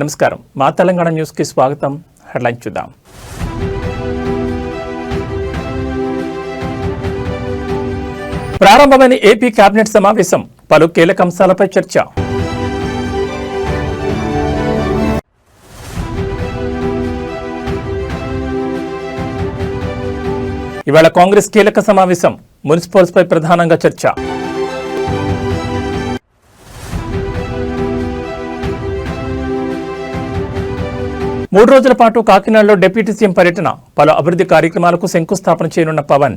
నమస్కారం. మా తెలంగాణ న్యూస్కి స్వాగతం. హెడ్లైన్ చూద్దాం. ప్రారంభమైన ఏపీ కేబినెట్ సమావేశం పలు కీలక అంశాలపై చర్చ. ఇవాళ కాంగ్రెస్ కీలక సమావేశం మున్సిపల్స్పై ప్రధానంగా చర్చ. మూడు రోజుల పాటు కాకినాడలో డిప్యూటీ సీఎం పర్యటన. పలు అభివృద్ధి కార్యక్రమాలకు శంకుస్థాపన చేయనున్న పవన్.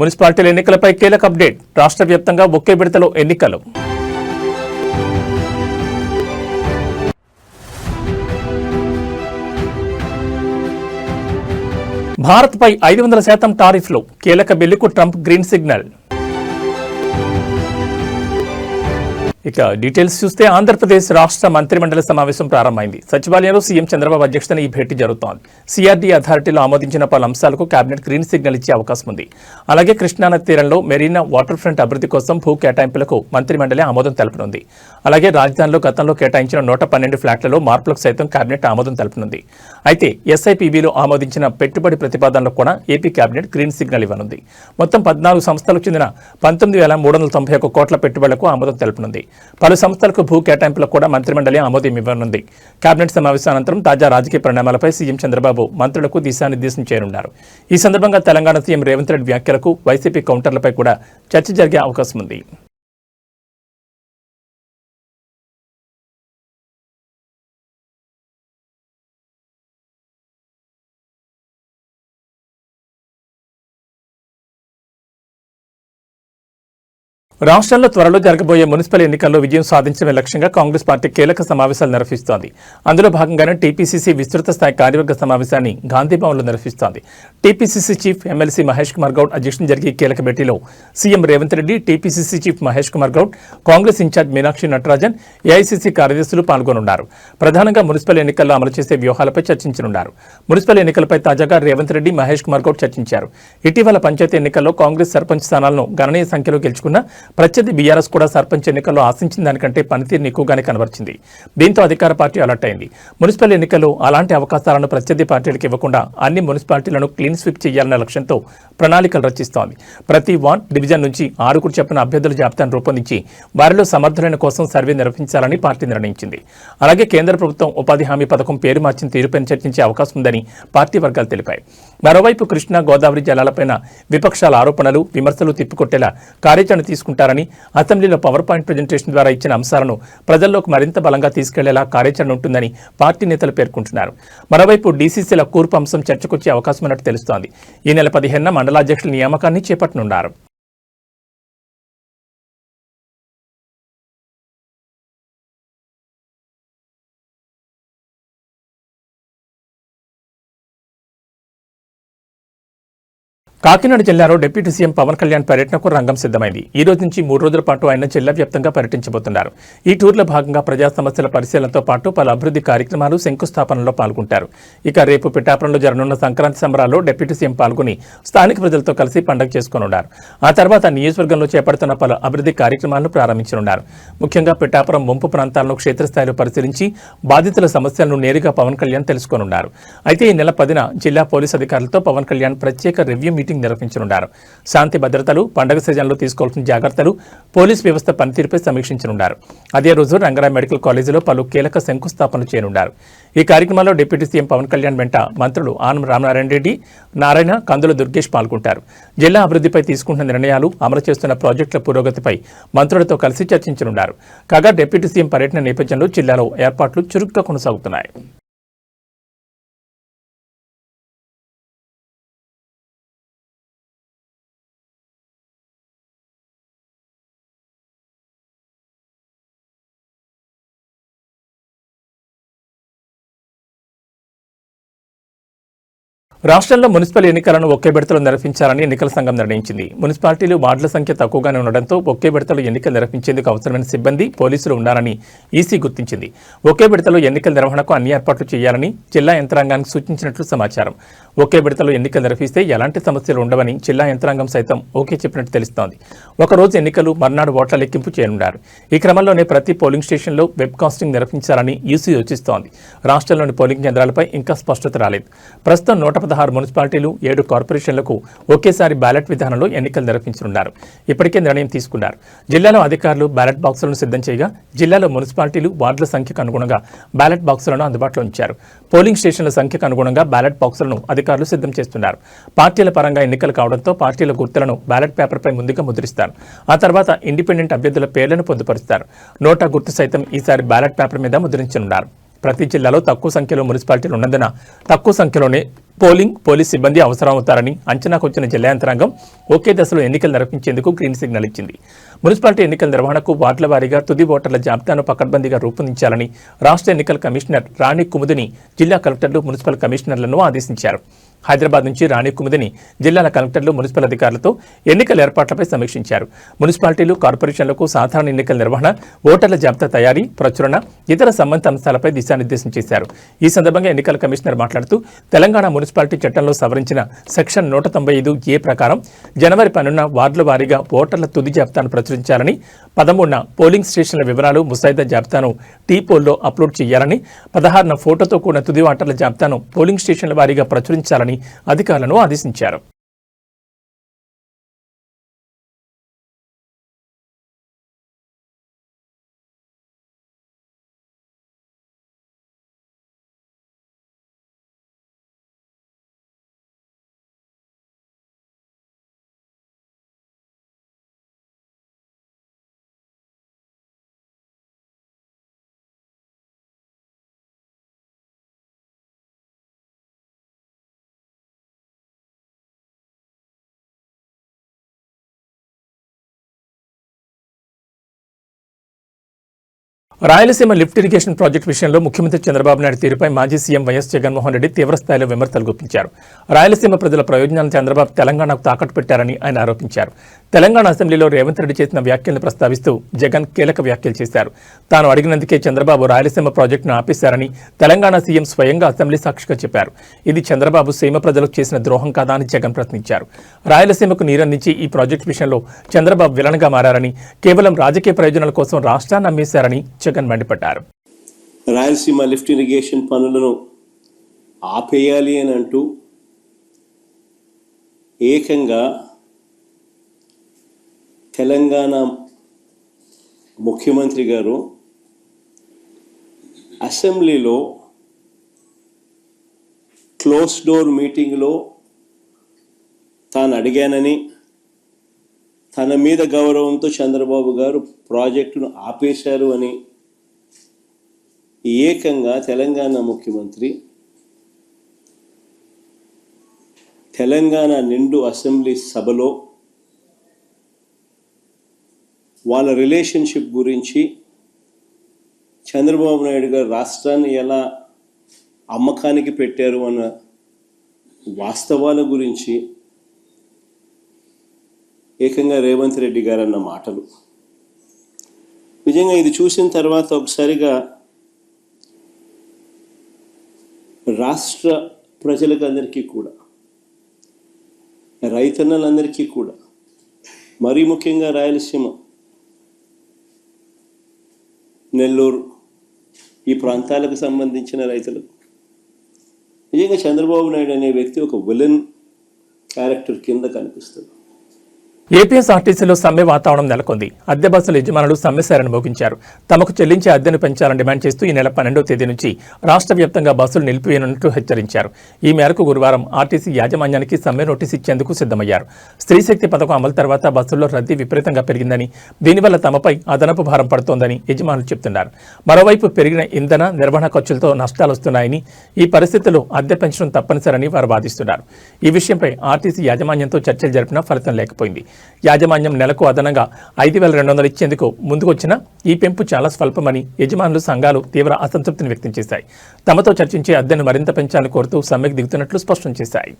మున్సిపాలిటీల ఎన్నికలపై కీలక అప్డేట్. రాష్ట్ర వ్యాప్తంగా ఒకే విడతలో ఎన్నికలు. భారత్పై ఐదు వందల శాతం టారిఫ్లు. కీలక బిల్లుకు ట్రంప్ గ్రీన్ సిగ్నల్. ఇక డీటెయిల్స్ చూస్తే ఆంధ్రప్రదేశ్ రాష్ట్ర మంత్రిమండలి సమావేశం ప్రారంభమైంది. సచివాలయంలో సీఎం చంద్రబాబు అధ్యక్షతన ఈ భేటీ జరుగుతోంది. సిఆర్డీ అథారిటీలో ఆమోదించిన పలు అంశాలకు కేబినెట్ గ్రీన్ సిగ్నల్ ఇచ్చే అవకాశం ఉంది. అలాగే కృష్ణానది తీరంలో మెరీనా వాటర్ ఫ్రంట్ అభివృద్ధి కోసం భూ కేటాయింపులకు మంత్రిమండలి ఆమోదం తెలపనుంది. అలాగే రాజధానిలో గతంలో కేటాయించిన నూట పన్నెండు ఫ్లాట్లలో మార్పులకు సైతం కేబినెట్ ఆమోదం తెలపనుంది. అయితే ఎస్ఐపిబిలో ఆమోదించిన పెట్టుబడి ప్రతిపాదనలకు కూడా ఏపీ కేబినెట్ గ్రీన్ సిగ్నల్ ఇవ్వనుంది. మొత్తం పద్నాలుగు సంస్థలకు చెందిన పంతొమ్మిది వేల మూడు వందల తొంభై ఒక్క కోట్ల పెట్టుబడులకు ఆమోదం తెలపనుంది. పలు సంస్థలకు భూ కేటాయింపులకు కూడా మంత్రిమండలి ఆమోదం ఇవ్వనుంది. కేబినెట్ సమావేశం అనంతరం తాజా రాజకీయ పరిణామాలపై సీఎం చంద్రబాబు మంత్రులకు దిశానిర్దేశం చేయనున్నారు. ఈ సందర్భంగా తెలంగాణ సీఎం రేవంత్ రెడ్డి వ్యాఖ్యలకు వైసీపీ కౌంటర్లపై కూడా చర్చ జరిగే అవకాశం ఉంది. రాష్ట్రంలో త్వరలో జరగబోయే మున్సిపల్ ఎన్నికల్లో విజయం సాధించడమే లక్ష్యంగా కాంగ్రెస్ పార్టీ కీలక సమావేశాలు నిర్వహిస్తోంది. అందులో భాగంగానే టీపీసీసీ విస్తృత స్థాయి కార్యవర్గ సమావేశాన్ని గాంధీభవన్లో నిర్వహిస్తోంది. TPCC chief MLC Mahesh Kumar Goud అధ్యక్షతన జరిగే కీలక భేటీలో CM Revanth Reddy TPCC chief Mahesh Kumar Goud Congress incharge Meenakshi Natarajan AICC కార్యదర్శులు పాల్గొనున్నారు. ప్రధానంగా మున్సిపల్ ఎన్నికల్లో అమలు చేసే వ్యూహాలపై చర్చించనున్నారు. మున్సిపల్ ఎన్నికలపై తాజాగా రేవంత్ రెడ్డి మహేష్ కుమార్ గౌడ్ చర్చించారు. ఇటీవల పంచాయతీ ఎన్నికల్లో కాంగ్రెస్ సర్పంచ్ స్థానాలను గణనీయ సంఖ్యలో గెలుచుకున్న ప్రత్యర్థి బీఆర్ఎస్ కూడా సర్పంచ్ ఎన్నికల్లో ఆశించిన దానికంటే పనితీరుని ఎక్కువగానే కనబరిచింది. దీంతో అధికార పార్టీ అలర్ట్ అయింది. మున్సిపల్ ఎన్నికల్లో అలాంటి అవకాశాలను ప్రత్యర్థి పార్టీలకు ఇవ్వకుండా అన్ని మున్సిపాలిటీలను క్లీన్ స్వీప్ చేయాలన్న లక్ష్యంతో ప్రణాళికలు రచిస్తోంది. ప్రతి వార్డ్ డివిజన్ నుంచి ఆరుగురు చెప్పిన అభ్యర్థుల జాబితాను రూపొందించి వారిలో సమర్థులైన కోసం సర్వే నిర్వహించాలని పార్టీ నిర్ణయించింది. అలాగే కేంద్ర ప్రభుత్వం ఉపాధి హామీ పథకం పేరు మార్చిన తీరుపై చర్చించే అవకాశం ఉందని పార్టీ వర్గాలు తెలిపాయి. మరోవైపు కృష్ణా గోదావరి జలాలపైన విపక్షాల ఆరోపణలు విమర్శలు తిప్పికొట్టేలా కార్యాచరణ తీసుకుంటారని అసెంబ్లీలో పవర్ పాయింట్ ప్రజెంటేషన్ ద్వారా ఇచ్చిన అంశాలను ప్రజల్లోకి మరింత బలంగా తీసుకెళ్ళేలా కార్యాచరణ ఉంటుందని పార్టీ నేతలు పేర్కొంటున్నారు. మరోవైపు డీసీసీల కూర్పు అంశం చర్చకొచ్చే అవకాశం ఉన్నట్టు తెలుస్తోంది. ఈ నెల పదిహేనున మండలాధ్యక్షుల నియామకాన్ని చేపట్టనున్నారు. కాకినాడ జిల్లాలో డిప్యూటీ సీఎం పవన్ కళ్యాణ్ పర్యటనకు రంగం సిద్ధమైంది. ఈ రోజు నుంచి మూడు రోజుల పాటు ఆయన జిల్లా వ్యాప్తంగా పర్యటించబోతున్నారు. ఈ టూర్లో భాగంగా ప్రజా సమస్యల పరిశీలనతో పాటు పలు అభివృద్ధి కార్యక్రమాలు శంకుస్థాపనలో పాల్గొంటారు. ఇక రేపు పిఠాపురంలో జరగనున్న సంక్రాంతి సంబరాల్లో డిప్యూటీ సీఎం పాల్గొని స్థానిక ప్రజలతో కలిసి పండుగ చేసుకోనున్నారు. ఆ తర్వాత నియోజకవర్గంలో చేపడుతున్న పలు అభివృద్ధి కార్యక్రమాలను ప్రారంభించనున్నారు. ముఖ్యంగా పిఠాపురం ముంపు ప్రాంతాలను క్షేత్రస్థాయిలో పరిశీలించి బాధితుల సమస్యలను నేరుగా పవన్ కళ్యాణ్ తెలుసుకోనున్నారు. అయితే ఈ నెల పదిన జిల్లా పోలీస్ అధికారులతో పవన్ కళ్యాణ్ ప్రత్యేక రివ్యూ మీటింగ్ నిర్వహించనున్నారు శాంతి భద్రతలు పండగ సీజన్లో తీసుకోవాల్సిన జాగ్రత్తలు పోలీస్ వ్యవస్థ పనితీరుపై సమీక్షించనున్నారు అదే రోజు రంగరా మెడికల్ కాలేజీలో పలు కీలక శంకుస్థాపనలు చేయనున్నారు ఈ కార్యక్రమంలో డిప్యూటీ సీఎం పవన్ కళ్యాణ్ వెంట మంత్రులు ఆనం రామనారాయణ రెడ్డి నారాయణ కందుల దుర్గేష్ పాల్గొంటారు. జిల్లా అభివృద్ధిపై తీసుకుంటున్న నిర్ణయాలు అమలు చేస్తున్న ప్రాజెక్టుల పురోగతిపై మంత్రులతో కలిసి చర్చించనున్నారు కాగా డిప్యూటీ సీఎం పర్యటన నేపథ్యంలో జిల్లాలో ఏర్పాట్లు చురుగ్గా కొనసాగుతున్నాయి. రాష్ట్రంలో మున్సిపల్ ఎన్నికలను ఒకే విడతలో నిర్వహించాలని ఎన్నికల సంఘం నిర్ణయించింది. మున్సిపాలిటీలు వార్డుల సంఖ్య తక్కువగానే ఉండడంతో ఒకే విడతలో ఎన్నికలు నిర్వహించేందుకు అవసరమైన సిబ్బంది పోలీసులు ఉన్నారని ఈసీ గుర్తించింది. ఒకే విడతలో ఎన్నికల నిర్వహణకు అన్ని ఏర్పాట్లు చేయాలని జిల్లా యంత్రాంగానికి సూచించినట్లు సమాచారం. ఒకే విడతలో ఎన్నికలు నిర్వహిస్తే ఎలాంటి సమస్యలు ఉండవని జిల్లా యంత్రాంగం సైతం ఓకే చెప్పినట్టు తెలుస్తోంది. ఒకరోజు ఎన్నికలు మర్నాడు ఓట్ల లెక్కింపు చేయనున్నారు. ఈ క్రమంలోనే ప్రతి పోలింగ్ స్టేషన్లో వెబ్ కాస్టింగ్ నిర్వహించాలని ఈసీ యోచిస్తోంది రాష్ట్రంలోని పోలింగ్ కేంద్రాలపై ఇంకా స్పష్టత రాలేదు. ప్రస్తుతం నూట పదహారు మున్సిపాలిటీలు ఏడు కార్పొరేషన్లకు ఒకేసారి బ్యాలెట్ విధానంలో ఎన్నికలు నిర్వహించనున్నారు. ఇప్పటికే నిర్ణయం తీసుకున్నారు. జిల్లాలో అధికారులు బ్యాలెట్ బాక్సులను సిద్ధం చేయగా జిల్లాలో మున్సిపాలిటీలు వార్డుల సంఖ్యకు అనుగుణంగా బ్యాలెట్ బాక్సులను అందుబాటులో ఉంచారు. పోలింగ్ స్టేషన్ల సంఖ్యకు అనుగుణంగా బ్యాలెట్ బాక్సులను అధికారులు సిద్ధం చేస్తున్నారు. పార్టీల పరంగా ఎన్నికలు కావడంతో పార్టీల గుర్తులను బ్యాలెట్ పేపర్పై ముందుగా ముద్రిస్తారు. ఆ తర్వాత ఇండిపెండెంట్ అభ్యర్థుల పేర్లను పొందుపరుస్తారు. నోటా గుర్తు సైతం ఈసారి బ్యాలెట్ పేపర్ మీద ముద్రించనున్నారు. ప్రతి జిల్లాలో తక్కువ సంఖ్యలో మున్సిపాలిటీలు ఉన్నందున తక్కువ సంఖ్యలోనే పోలింగ్ పోలీస్ సిబ్బంది అవసరమవుతారని అంచనాకు వచ్చిన జిల్లా యంత్రాంగం ఒకే దశలో ఎన్నికలు నిర్వహించేందుకు గ్రీన్ సిగ్నల్ ఇచ్చింది. మున్సిపాలిటీ ఎన్నికల నిర్వహణకు వార్డుల వారీగా తుది ఓటర్ల జాబితాను పకడ్బందీగా రూపొందించాలని రాష్ట్ర ఎన్నికల కమిషనర్ రాణి కుముదిని జిల్లా కలెక్టర్లు మున్సిపల్ కమిషనర్లను ఆదేశించారు. హైదరాబాద్ నుంచి రాణి కుముదిని జిల్లాల కలెక్టర్లు మున్సిపల్ అధికారులతో ఎన్నికల ఏర్పాట్లపై సమీక్షించారు. మున్సిపాలిటీలు కార్పొరేషన్లకు సాధారణ ఎన్నికల నిర్వహణ ఓటర్ల జాబితా తయారీ ప్రచురణ ఇతర సంబంధిత అంశాలపై దిశానిర్దేశం చేశారు. ఈ సందర్భంగా ఎన్నికల కమిషనర్ మాట్లాడుతూ తెలంగాణ మున్సిపాలిటీ చట్టంలో సవరించిన సెక్షన్ నూట తొంభై ఐదు ఏ ప్రకారం జనవరి పన్నున వార్డుల వారీగా ఓటర్ల తుది జాబితాను ప్రచురించాలని పదమూడున పోలింగ్ స్టేషన్ల వివరాలు ముసాయిదా జాబితాను టీ పోల్లో అప్లోడ్ చేయాలని పదహారున ఫోటోతో కూడిన తుది ఓటర్ల జాబితాను పోలింగ్ స్టేషన్ల వారీగా ప్రచురించాలని అధికారులను ఆదేశించారు. రాయలసీమ లిఫ్ట్ ఇరిగేషన్ ప్రాజెక్టు విషయంలో ముఖ్యమంత్రి చంద్రబాబు నాయుడు తీరుపై మాజీ సీఎం వైఎస్ జగన్మోహన్ రెడ్డి తీవ్రస్థాయిలో విమర్శలు గుప్పించారు. రాయలసీమ ప్రజల ప్రయోజనాలను చంద్రబాబు తెలంగాణకు తాకట్టు పెట్టారని ఆయన ఆరోపించారు. తెలంగాణ అసెంబ్లీలో రేవంత్ రెడ్డి చేసిన వ్యాఖ్యలను ప్రస్తావిస్తూ జగన్ కీలక వ్యాఖ్యలు చేశారు. తాను అడిగినందుకే చంద్రబాబు రాయలసీమ ప్రాజెక్టును ఆపేశారని తెలంగాణ సీఎం స్వయంగా అసెంబ్లీ సాక్షిగా చెప్పారు. ఇది చంద్రబాబు సీమ ప్రజలకు చేసిన ద్రోహం కాదా అని జగన్ ప్రశ్నించారు. రాయలసీమకు నీరందించి ఈ ప్రాజెక్టు విషయంలో చంద్రబాబు విలనగా మారారని కేవలం రాజకీయ ప్రయోజనాల కోసం రాష్ట్రాన్ని అమ్మేశారని జగన్ మండిపడ్డారు. రాయలసీమ లిఫ్ట్ ఇరిగేషన్ పనులను ఆపేయాలి అని అంటూ ఏకంగా తెలంగాణ ముఖ్యమంత్రి గారు అసెంబ్లీలో క్లోజ్ డోర్ మీటింగ్లో తాను అడిగానని తన మీద గౌరవంతో చంద్రబాబు గారు ప్రాజెక్టును ఆపేశారు అని ఏకంగా తెలంగాణ ముఖ్యమంత్రి తెలంగాణ నిండు అసెంబ్లీ సభలో వాళ్ళ రిలేషన్షిప్ గురించి చంద్రబాబు నాయుడు గారు రాష్ట్రాన్ని ఎలా అమ్మకానికి పెట్టారు అన్న వాస్తవాల గురించి ఏకంగా రేవంత్ రెడ్డి గారు అన్న మాటలు. నిజంగా ఇది చూసిన తర్వాత ఒకసారిగా రాష్ట్ర ప్రజలకు అందరికీ కూడా రైతన్నలందరికీ కూడా మరీ ముఖ్యంగా రాయలసీమ నెల్లూరు ఈ ప్రాంతాలకు సంబంధించిన రైతులకు. నిజంగా చంద్రబాబు నాయుడు అనే వ్యక్తి ఒక విలన్ క్యారెక్టర్ కింద కనిపిస్తుంది ఏపీఎస్ఆర్టీసీలో సమ్మె వాతావరణం నెలకొంది. అద్దె బస్సుల యజమానులు సమ్మెశారని మోగించారు. తమకు చెల్లించే అద్దెను పెంచాలని డిమాండ్ చేస్తూ ఈ నెల పన్నెండో తేదీ నుంచి రాష్ట్ర వ్యాప్తంగా బస్సులు నిలిపివేయనున్నట్లు హెచ్చరించారు. ఈ మేరకు గురువారం ఆర్టీసీ యాజమాన్యానికి సమ్మె నోటీస్ ఇచ్చేందుకు సిద్ధమయ్యారు. స్త్రీశక్తి పథకం అమలు తర్వాత బస్సుల్లో రద్దీ విపరీతంగా పెరిగిందని దీనివల్ల తమపై అదనపు భారం పడుతోందని యజమానులు చెబుతున్నారు మరోవైపు పెరిగిన ఇంధన నిర్వహణ ఖర్చులతో నష్టాలు వస్తున్నాయని ఈ పరిస్థితుల్లో అద్దె పెంచడం తప్పనిసరని వారు వాదిస్తున్నారు. ఈ విషయంపై ఆర్టీసీ యాజమాన్యంతో చర్చలు జరిపినా ఫలితం లేకపోయింది. యాజమాన్యం నెలకు అదనంగా ఐదు వేల రెండు వందలు ఇచ్చేందుకు ముందుకొచ్చిన ఈ పెంపు చాలా స్వల్పమని యజమానులు సంఘాలు తీవ్ర అసంతృప్తిని వ్యక్తం చేశాయి. తమతో చర్చించి అద్దెను మరింత పెంచాలని కోరుతూ సమ్మెకు దిగుతున్నట్లు స్పష్టం చేశాయి.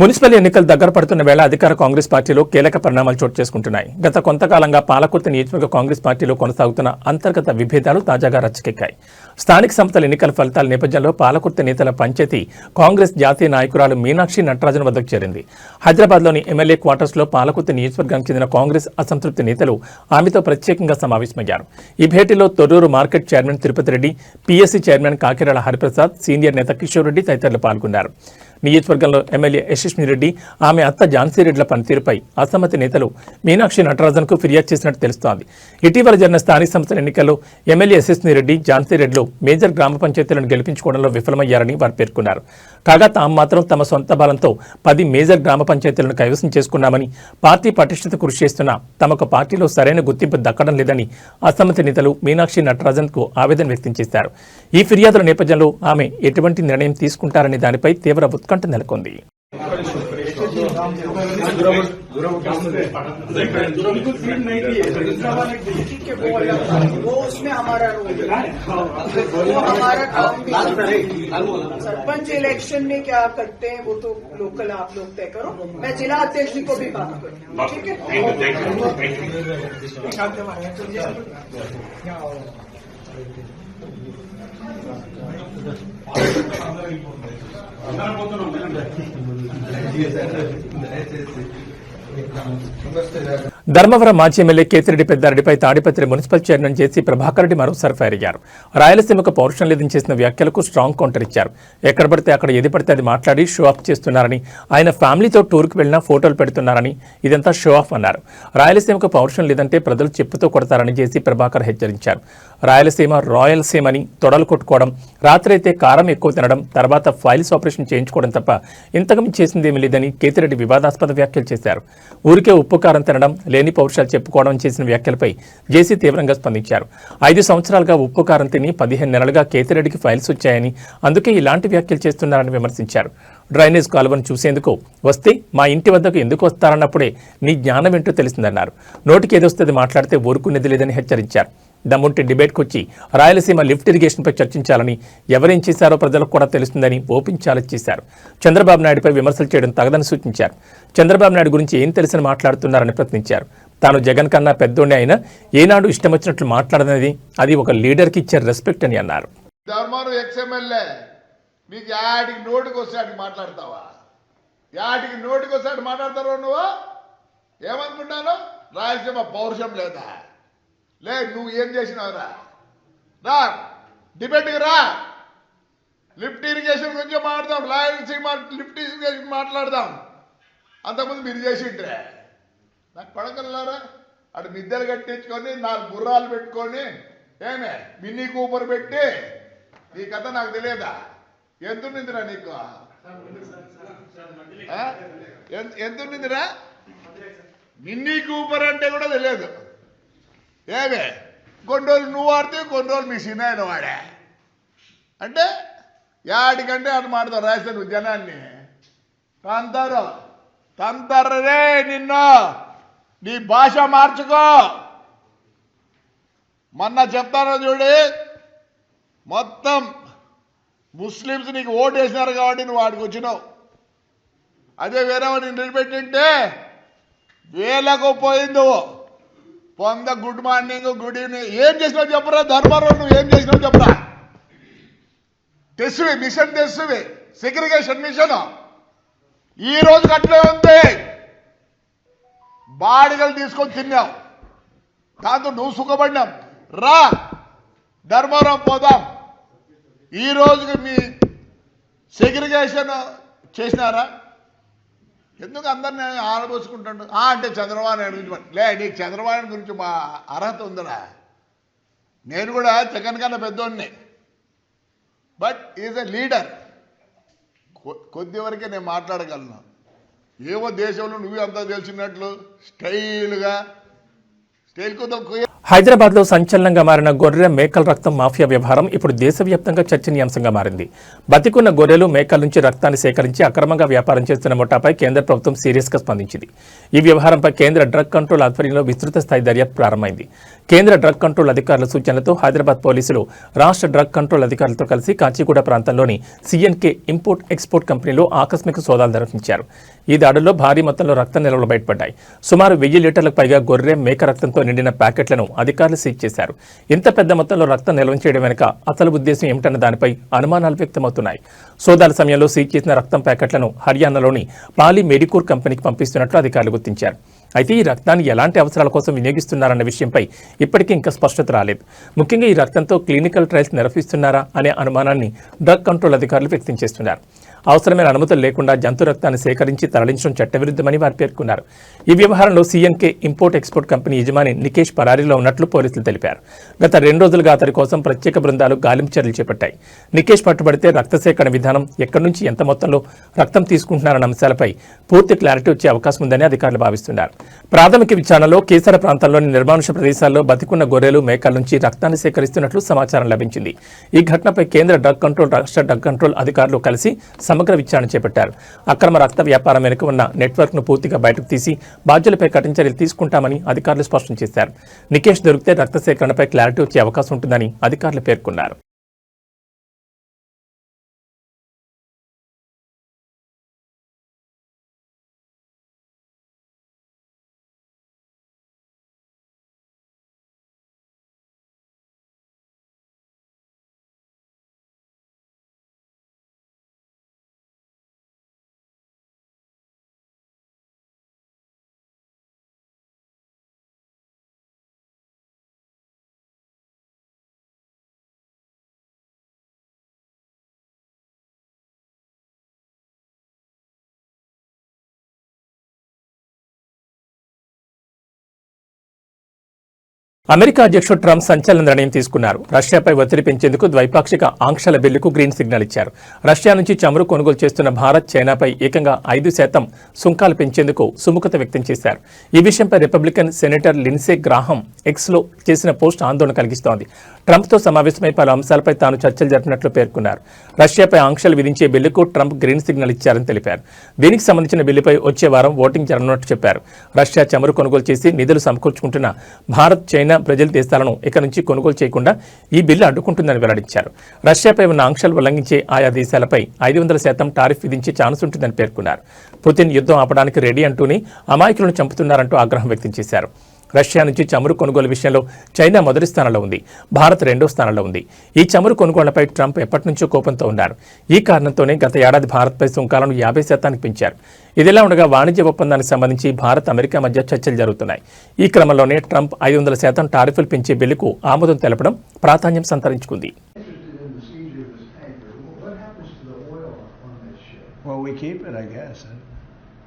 మున్సిపల్ ఎన్నికలు దగ్గర పడుతున్న వేళ అధికార కాంగ్రెస్ పార్టీలో కీలక పరిణామాలు చోటు చేసుకుంటున్నాయి. గత కొంతకాలంగా పాలకుర్తి నియోజకవర్గ కాంగ్రెస్ పార్టీలో కొనసాగుతున్న అంతర్గత విభేదాలు తాజాగా రచ్చకెక్కాయి. స్థానిక సంస్థల ఎన్నికల ఫలితాల నేపథ్యంలో పాలకుర్తి నేతల పంచాయతీ కాంగ్రెస్ జాతీయ నాయకురాలు మీనాక్షి నటరాజన్ వద్దకు చేరింది. హైదరాబాద్లోని ఎమ్మెల్యే క్వార్టర్స్లో పాలకుర్తి నియోజకవర్గానికి చెందిన కాంగ్రెస్ అసంతృప్తి నేతలు ఆమెతో ప్రత్యేకంగా సమావేశమయ్యారు. ఈ భేటీలో Torrur market chairman Tirupati Reddy PSC chairman Kakirala Hariprasad senior నేత కిషోర్ రెడ్డి తదితరులు పాల్గొన్నారు. నియోజకవర్గంలో ఎమ్మెల్యే యశస్వి రెడ్డి ఆమె అత్త ఝాన్సీ రెడ్డిల పనితీరుపై అసమ్మతి నేతలు మీనాక్షి నటరాజన్కు ఫిర్యాదు చేసినట్టు తెలుస్తోంది. ఇటీవల జరిగిన స్థానిక సంస్థల ఎన్నికల్లో ఎమ్మెల్యే యశస్వి రెడ్డి ఝాన్సీ రెడ్డిలు మేజర్ గ్రామ పంచాయతీలను గెలిపించుకోవడంలో విఫలమయ్యారని వారు పేర్కొన్నారు. కాగా తాము మాత్రం తమ సొంత బలంతో పది మేజర్ గ్రామ పంచాయతీలను కైవసం చేసుకున్నామని పార్టీ పటిష్టత కృషి చేస్తున్న తమకు పార్టీలో సరైన గుర్తింపు దక్కడం లేదని అసమ్మతి నేతలు మీనాక్షి నటరాజన్కు ఆవేదన వ్యక్తం చేశారు. ఈ ఫిర్యాదుల నేపథ్యంలో ఆమె ఎటువంటి నిర్ణయం తీసుకుంటారనే దానిపై తీవ్ర ఉత్కంఠ నెలకొంది ठीक है वो अलग बात है। वो उसमें हमारा रोल है वो हमारा काम भी है। सरपंच इलेक्शन में क्या करते हैं वो तो लोकल आप लोग तय करो मैं जिला अध्यक्ष जी को भी बात करूँ ठीक है పోతున్నాం ధర్మవరం మాజీ MLA Kethireddy పెద్దారెడ్డిపై Tadipatri municipal chairman JC Prabhakar Reddy మరోసారి ఫైర్ అయ్యారు. రాయలసీమకు పౌరుషం లేదని చేసిన వ్యాఖ్యలకు స్ట్రాంగ్ కౌంటర్ ఇచ్చారు. ఎక్కడ పడితే అక్కడ ఏది పడితే అది మాట్లాడి షో ఆఫ్ చేస్తున్నారని ఆయన ఫ్యామిలీతో టూర్కి వెళ్ళినా ఫోటోలు పెడుతున్నారని ఇదంతా షో ఆఫ్ అన్నారు. రాయలసీమకు పౌరుషం లేదంటే ప్రజలు చెప్పుతో కొడతారని జేసీ ప్రభాకర్ హెచ్చరించారు. రాయలసీమ రాయలసీమని తొడలు కొట్టుకోవడం రాత్రైతే కారం ఎక్కువ తినడం తర్వాత ఫైల్స్ ఆపరేషన్ చేయించుకోవడం తప్ప ఇంతకు చేసిందేమీ లేదని కేతిరెడ్డి వివాదాస్పద వ్యాఖ్యలు చేశారు. ఊరికే ఉప్పు కారం తినడం లేని పౌరుషాలు చెప్పుకోవడం చేసిన వ్యాఖ్యలపై జేసీ తీవ్రంగా స్పందించారు. ఐదు సంవత్సరాలుగా ఉప్పు కారం తిని పదిహేను నెలలుగా కేతిరెడ్డికి ఫైల్స్ వచ్చాయని అందుకే ఇలాంటి వ్యాఖ్యలు చేస్తున్నారని విమర్శించారు. డ్రైనేజ్ కాలువను చూసేందుకు వస్తే మా ఇంటి వద్దకు ఎందుకు వస్తారన్నప్పుడే నీ జ్ఞానం ఏంటో తెలిసిందన్నారు. నోటికి ఏదొస్తుంది మాట్లాడితే ఊరుకునేది లేదని హెచ్చరించారు. దమ్ముంటే డిబేట్కి వచ్చి రాయలసీమ లిఫ్ట్ ఇరిగేషన్పై చర్చించాలని ఎవరేం చేశారో ప్రజలకు కూడా తెలుస్తుందని ఓపెన్ ఛాలెంజ్ చేశారు. చంద్రబాబు నాయుడుపై విమర్శలు చేయడం తగదని సూచించారు. చంద్రబాబు నాయుడు గురించి ఏం తెలిసిన మాట్లాడుతున్నారని ప్రశ్నించారు. తాను జగన్ కన్నా పెద్దోడే అయినా ఏనాడు ఇష్టం వచ్చినట్లు మాట్లాడదనేది అది ఒక లీడర్కి ఇచ్చే రెస్పెక్ట్ అని అన్నారు. ధర్మారం ఎక్స్ఎమ్మెల్యే నీకు యాడికి నోటికి మాట్లాడతావా? యాడికి నోటికి నువ్వు? ఏమనుకుంటాను? రాయలసీమ పౌరుషం లేదా? లే నువ్వు ఏం చేసినావురా? రా డిబేట్కి రా. లిఫ్ట్ ఇరిగేషన్ గురించి మాట్లాడదాం రాయలసీమ లిఫ్ట్ ఇరిగేషన్ మాట్లాడదాం. అంతకుముందు మీరు చేసిండ్రే. నాకు పడగలరా అటు మిద్దెలు కట్టించుకొని నాలుగు గుర్రాలు పెట్టుకొని ఏమే మినీ కూపర్ పెట్టి నీ కథ నాకు తెలియదా? ఎంతుండిందిరా నీకు? ఎంతుండిందిరా? ఎంత మినీ కూపర్ అంటే కూడా తెలియదు. ఏమే? కొన్ని రోజులు నువ్వు ఆడితే కొన్ని రోజులు మీ సినాయన వాడే? అంటే యాడికంటే అటు మాడతారు రాశారు జనాన్ని తంతారు తంతర్రే నిన్ను. నీ భాష మార్చుకో. మొన్న చెప్తాను చూడు మొత్తం ముస్లిమ్స్ నీకు ఓటు వేసినారు కాబట్టి నువ్వు వాడికి వచ్చినావు. అదే వేరే వాడిని నిలబెట్టింటే వేలకు పోయింది పొంద గుడ్ మార్నింగ్ గుడ్ ఈవినింగ్. ఏం చేసినావు చెప్పరా? ధర్మారావు నువ్వు ఏం చేసినావు చెప్పరా? తెస్సువి మిషన్ తెస్సువి సెగ్రిగేషన్ మిషన్ ఈ రోజు అట్లే ఉంది బాడిగలు తీసుకొని తిన్నావు దాంతో నువ్వు సుఖపడినావు రా ధర్మారావు పోదాం. ఈ రోజుకి మీ సెగ్రిగేషన్ చేసినారా? ఎందుకు అందరిని ఆడబోసుకుంటాడు ఆ అంటే చంద్రబాబు నాయుడు గురించి లే నీకు చంద్రబాబు నాయుడు గురించి మా అర్హత ఉందిరా. నేను కూడా జగన్ కన్నా పెద్దోడిని. But is a leader. కొద్ది వరకే నేను మాట్లాడగలను. ఏవో దేశంలో నువ్వు అంతా తెలిసినట్లు స్టైల్గా స్టైల్ కొద్ది హైదరాబాద్లో సంచలనంగా మారిన గొర్రె మేకల రక్తం మాఫియా వ్యవహారం ఇప్పుడు దేశవ్యాప్తంగా చర్చనీయాంశంగా మారింది. బతికున్న గొర్రెలు మేకల నుంచి రక్తాన్ని సేకరించి అక్రమంగా వ్యాపారం చేస్తున్న ముఠాపై కేంద్ర ప్రభుత్వం సీరియస్గా స్పందించింది. ఈ వ్యవహారంపై కేంద్ర డ్రగ్ కంట్రోల్ ఆధ్వర్యంలో విస్తృత స్థాయి దర్యాప్తు ప్రారంభమైంది. కేంద్ర డ్రగ్ కంట్రోల్ అధికారుల సూచనలతో హైదరాబాద్ పోలీసులు రాష్ట్ర డ్రగ్ కంట్రోల్ అధికారులతో కలిసి కాచిగూడ ప్రాంతంలోని సీఎన్కే ఇంపోర్ట్ ఎక్స్పోర్ట్ కంపెనీలో ఆకస్మిక సోదాలు నిర్వహించారు. ఈ దాడుల్లో భారీ మొత్తంలో రక్త నిల్వలు బయటపడ్డాయి. సుమారు వెయ్యి లీటర్లకు పైగా గొర్రె మేక రక్తంతో నిండిన ప్యాకెట్లను అధికారులు సీజ్ చేశారు. ఇంత పెద్ద మొత్తంలో రక్తం నిల్వ చేయడం వెనుక అసలు ఉద్దేశం ఏమిటన్న దానిపై అనుమానాలు వ్యక్తమవుతున్నాయి. సోదాల సమయంలో సీజ్ చేసిన రక్తం ప్యాకెట్లను హర్యానాలోని పాలీ మెడికూర్ కంపెనీకి పంపిస్తున్నట్లు అధికారులు గుర్తించారు. అయితే ఈ రక్తాన్ని ఎలాంటి అవసరాల కోసం వినియోగిస్తున్నారన్న విషయంపై ఇప్పటికీ ఇంకా స్పష్టత రాలేదు. ముఖ్యంగా ఈ రక్తంతో క్లినికల్ ట్రయల్స్ నిర్వహిస్తున్నారా అనే అనుమానాన్ని డ్రగ్ కంట్రోల్ అధికారులు వ్యక్తం చేస్తున్నారు. అవసరమైన అనుమతులు లేకుండా జంతు రక్తాన్ని సేకరించి తరలించడం చట్టవిరుద్ధమని వారు పేర్కొన్నారు. ఈ వ్యవహారంలో సీఎంకే ఇంపోర్ట్ ఎక్స్పోర్ట్ కంపెనీ యజమాని నికేష్ పరారీలో ఉన్నట్లు పోలీసులు తెలిపారు. గత రెండు రోజులుగా అతడి కోసం ప్రత్యేక బృందాలు గాలింపు చర్యలు చేపట్టాయి. నికేష్ పట్టుబడితే రక్త సేకరణ విధానం ఎక్కడి నుంచి ఎంత మొత్తంలో రక్తం తీసుకుంటున్నారన్న అంశాలపై పూర్తి క్లారిటీ వచ్చే అవకాశం ఉందని అధికారులు భావిస్తున్నారు. ప్రాథమిక విచారణలో కేసర ప్రాంతంలోని నిర్మానుష ప్రదేశాల్లో బతికున్న గొర్రెలు మేకల నుంచి రక్తాన్ని సేకరిస్తున్నట్లు సమాచారం లభించింది. ఈ ఘటనపై కేంద్ర డ్రగ్ కంట్రోల్ రాష్ట్ర డ్రగ్ కంట్రోల్ అధికారులు కలిసి సమగ్ర విచారణ చేపట్టారు. అక్రమ రక్త వ్యాపారం వెనుక ఉన్న నెట్వర్క్ను పూర్తిగా బయటకు తీసి బాధ్యులపై కఠిన చర్యలు తీసుకుంటామని అధికారులు స్పష్టం చేశారు. నికేష్ దొరికితే రక్త సేకరణపై క్లారిటీ వచ్చే అవకాశం ఉంటుందని అధికారులు పేర్కొన్నారు. అమెరికా అధ్యక్షుడు ట్రంప్ సంచలన నిర్ణయం తీసుకున్నారు. రష్యాపై ఒత్తిడి పెంచేందుకు ద్వైపాక్షిక ఆంక్షల బిల్లుకు గ్రీన్ సిగ్నల్ ఇచ్చారు. రష్యా నుంచి చమురు కొనుగోలు చేస్తున్న భారత్ చైనాపై ఏకంగా ఐదు శాతం సుంకాలు పెంచేందుకు సుముఖత వ్యక్తం చేశారు. ఈ విషయంపై రిపబ్లికన్ సెనేటర్ లిన్సే గ్రాహం ఎక్స్లో చేసిన పోస్ట్ ఆందోళన కలిగిస్తోంది. ట్రంప్తో సమావేశమై పలు అంశాలపై తాను చర్చలు జరిపినట్లు పేర్కొన్నారు. రష్యాపై ఆంక్షలు విధించే బిల్లుకు ట్రంప్ గ్రీన్ సిగ్నల్ ఇచ్చారని తెలిపారు. దీనికి సంబంధించిన బిల్లుపై వచ్చే వారం ఓటింగ్ జరగనున్నట్టు చెప్పారు. రష్యా చమురు కొనుగోలు చేసి నిధులు సమకూర్చుకుంటున్న భారత్ చైనా బ్రెజిల్ దేశాలను ఇక నుంచి కొనుగోలు చేయకుండా ఈ బిల్లు అడ్డుకుంటుందని వెల్లడించారు. రష్యాపై ఉన్న ఆంక్షలు ఉల్లంఘించే ఆయా దేశాలపై ఐదు వందల శాతం టారిఫ్ విధించే ఛాన్స్ ఉంటుందని పేర్కొన్నారు. పుతిన్ యుద్ధం ఆపడానికి రెడీ అంటూనే అమాయకులను చంపుతున్నారంటూ ఆగ్రహం వ్యక్తం చేశారు. రష్యా నుంచి చమురు కొనుగోలు విషయంలో చైనా మొదటి స్థానంలో ఉంది భారత్ రెండో స్థానంలో ఉంది ఈ చమురు కొనుగోళ్ళపై ట్రంప్ ఎప్పటి నుంచో కోపంతో ఉన్నారు ఈ కారణంతోనే గత ఏడాది భారత్పై సుంకాలను యాభై శాతానికి పెంచారు ఇదిలా ఉండగా వాణిజ్య ఒప్పందానికి సంబంధించి భారత్ అమెరికా మధ్య చర్చలు జరుగుతున్నాయి ఈ క్రమంలోనే ట్రంప్ ఐదు వందల శాతం టారిఫ్లు పెంచే బిల్లుకు ఆమోదం తెలపడం ప్రాధాన్యం సంతరించుకుంది? Well, we keep it, I guess.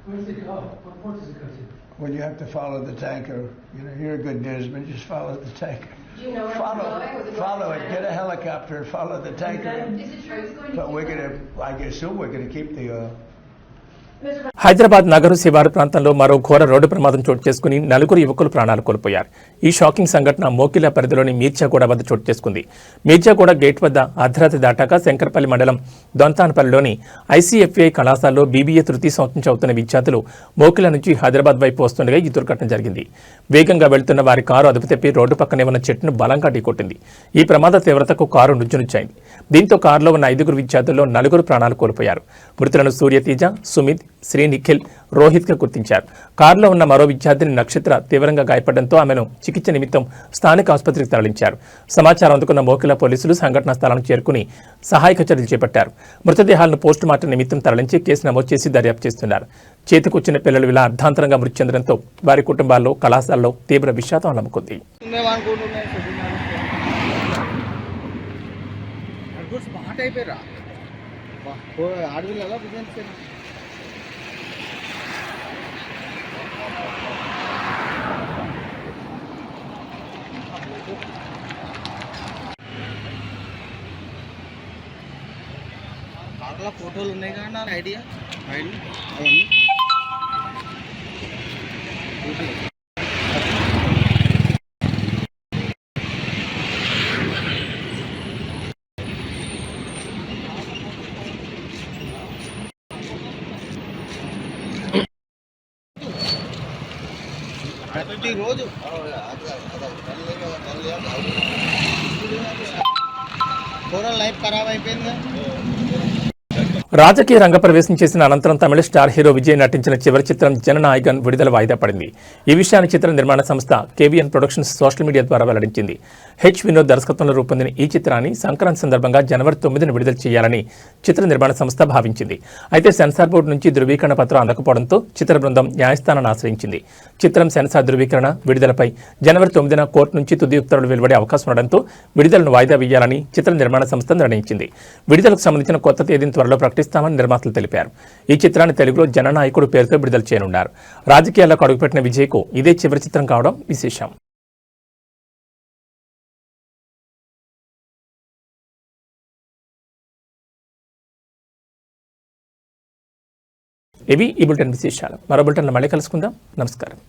Where does it go? What does it go to? Well, you have to follow the tanker. You know, you're a good newsman. Just follow the tanker. Do you know where Follow, going? Going follow it. Get a helicopter and follow the tanker. Is it true it's going to But we're gonna, I assume we're gonna keep the oil. Hyderabad Nagar శివారు ప్రాంతంలో మరో ఘోర road ప్రమాదం చోటు చేసుకుని నలుగురు యువకులు ప్రాణాలు కోల్పోయారు. ఈ షాకింగ్ సంఘటన మోకిల పరిధిలోని మీర్చాగూడ వద్ద చోటు చేసుకుంది. మీర్చాగూడ గేట్ వద్ద అర్ధరాత్రి దాటాక శంకరపల్లి మండలం దొంతానపల్లిలోని ఐసీఎఫ్ఐ కళాశాలలో బీబీఏ తృతీయ సంవత్సరం చదువుతున్న విద్యార్థులు మోకిల నుంచి హైదరాబాద్ వైపు వస్తుండగా ఈ దుర్ఘటన జరిగింది. వేగంగా వెళ్తున్న వారి కారు అదుపు తప్పి రోడ్డు పక్కనే ఉన్న చెట్టును బలంగా ఢీకొట్టింది. ఈ ప్రమాద తీవ్రతకు కారు నుజ్జునుచ్చాయింది. దీంతో కారులో ఉన్న ఐదుగురు విద్యార్థుల్లో నలుగురు ప్రాణాలు కోల్పోయారు. మృతులను సూర్యతేజ సుమిత్ శ్రీ నిఖిల్ రోహిత్గా గుర్తించారు. కారులో ఉన్న మరో విద్యార్థిని నక్షత్ర తీవ్రంగా గాయపడడంతో ఆమెను చికిత్స నిమిత్తం స్థానిక ఆసుపత్రికి తరలించారు. సమాచారం అందుకున్న మోకిల పోలీసులు సంఘటనా స్థలానికి చేరుకుని సహాయక చర్యలు చేపట్టారు. మృతదేహాలను పోస్టు మార్టం నిమిత్తం తరలించి కేసు నమోదు చేసి దర్యాప్తు చేస్తున్నారు. చేతికొచ్చిన పిల్లలు ఇలా అర్ధాంతరంగా మృతి చెందడంతో వారి కుటుంబాల్లో కళాశాలలో తీవ్ర విషాదం అలముకుంది. స్మార్ట్ అయిపోయారా ఆడవిల్ల బిజినెస్ ఫోటోలు ఉన్నాయి కానీ ఐడియా? ఫైల్ అవన్నీ. రోజు ఓవరాల్ లైఫ్ ఖరాబ్ అయిపోయింది. రాజకీయ రంగ ప్రవేశం చేసిన అనంతరం తమిళ స్టార్ హీరో విజయ్ నటించిన చివరి చిత్రం జననాయకన్ విడుదల వాయిదా పడింది. ఈ విషయాన్ని చిత్ర నిర్మాణ సంస్థ కేవీఎన్ ప్రొడక్షన్స్ సోషల్ మీడియా ద్వారా వెల్లడించింది. హెచ్ వినోద్ దర్శకత్వంలో రూపొందిన ఈ చిత్రాన్ని సంక్రాంతి సందర్భంగా జనవరి తొమ్మిదిన విడుదల చేయాలని చిత్ర నిర్మాణ సంస్థ భావించింది. అయితే సెన్సార్ బోర్డు నుంచి ధృవీకరణ పత్రం అందకపోవడంతో చిత్ర బృందం న్యాయస్థానాన్ని ఆశ్రయించింది. చిత్రం సెన్సార్ ధృవీకరణ విడుదలపై జనవరి తొమ్మిదిన కోర్టు నుంచి తుది ఉత్తర్వులు వెలువడే అవకాశం ఉండడంతో విడుదలను వాయిదా వేయాలని చిత్ర నిర్మాణ సంస్థ నిర్ణయించింది. విడుదలకు సంబంధించిన కొత్త తేదీని త్వరలో ప్రకటిస్తామని నిర్మాతలు తెలిపారు. ఈ చిత్రాన్ని తెలుగులో జననాయకుడు పేరుతో విడుదల చేయనున్నారు. రాజకీయాల్లో అడుగుపెట్టిన విజయ్కు ఇదే చివరి చిత్రం కావడం విశేషం. ఇవి ఈ బులెటిన్ విశేషాలు. మరో బులెటిన్లో మళ్ళీ కలుసుకుందాం. నమస్కారం.